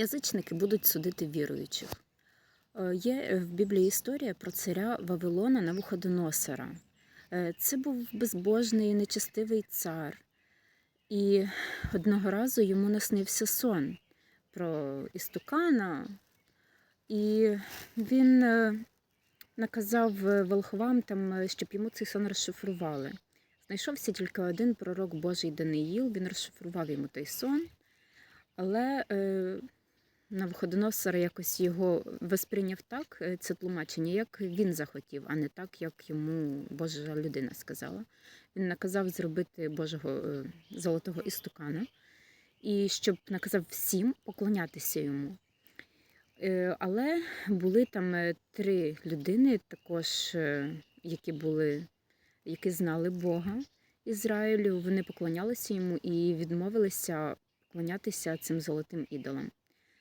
Язичники будуть судити віруючих. Е, Є в Біблії історія про царя Вавилона Навуходоносора. Е, Це був безбожний, нечестивий цар. І одного разу йому наснився сон про істукана, і він е, наказав е, волхвам, там, е, щоб йому цей сон розшифрували. Знайшовся тільки один пророк Божий Даниїл, він розшифрував йому той сон, але е, Навуходоносор якось його восприйняв так, е, це тлумачення, як він захотів, а не так, як йому Божа людина сказала. Він наказав зробити Божого е, золотого істукана, і щоб наказав всім поклонятися йому. Е, Але були там три людини, також, які були, які знали Бога Ізраїлю. Вони поклонялися йому і відмовилися поклонятися цим золотим ідолам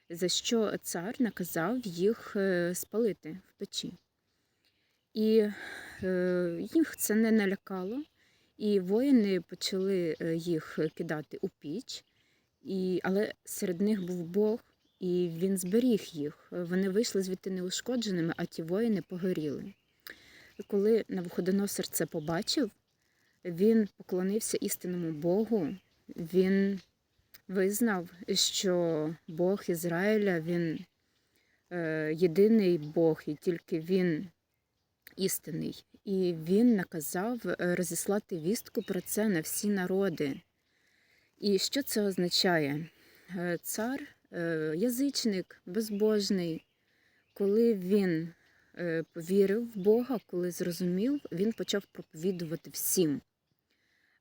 за що цар наказав їх е, спалити в печі. І е, їх це не налякало, і воїни почали е, їх кидати у піч, і, але серед них був Бог, і він зберіг їх. Вони вийшли звідти неушкодженими, а ті воїни погоріли. Коли Навуходоносор це побачив, він поклонився істинному Богу, він визнав, що Бог Ізраїля він е, єдиний Бог, і тільки він істинний. І він наказав е, розіслати вістку про це на всі народи. І що це означає? Е, Цар, е, язичник, безбожний, коли він повірив в Бога, коли зрозумів, він почав проповідувати всім.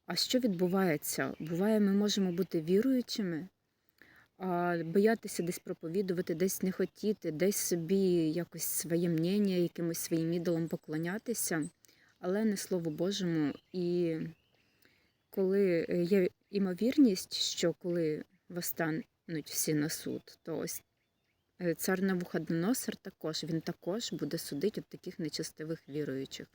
А що відбувається? Буває, ми можемо бути віруючими, а боятися десь проповідувати, десь не хотіти, десь собі якось своє мнення, якимось своїм ідолам поклонятися, але не Слову Божому. І коли е, є імовірність, що коли восстануть всі на суд, то ось е, цар Навуходоносор також він також буде судити от таких нечестивих віруючих.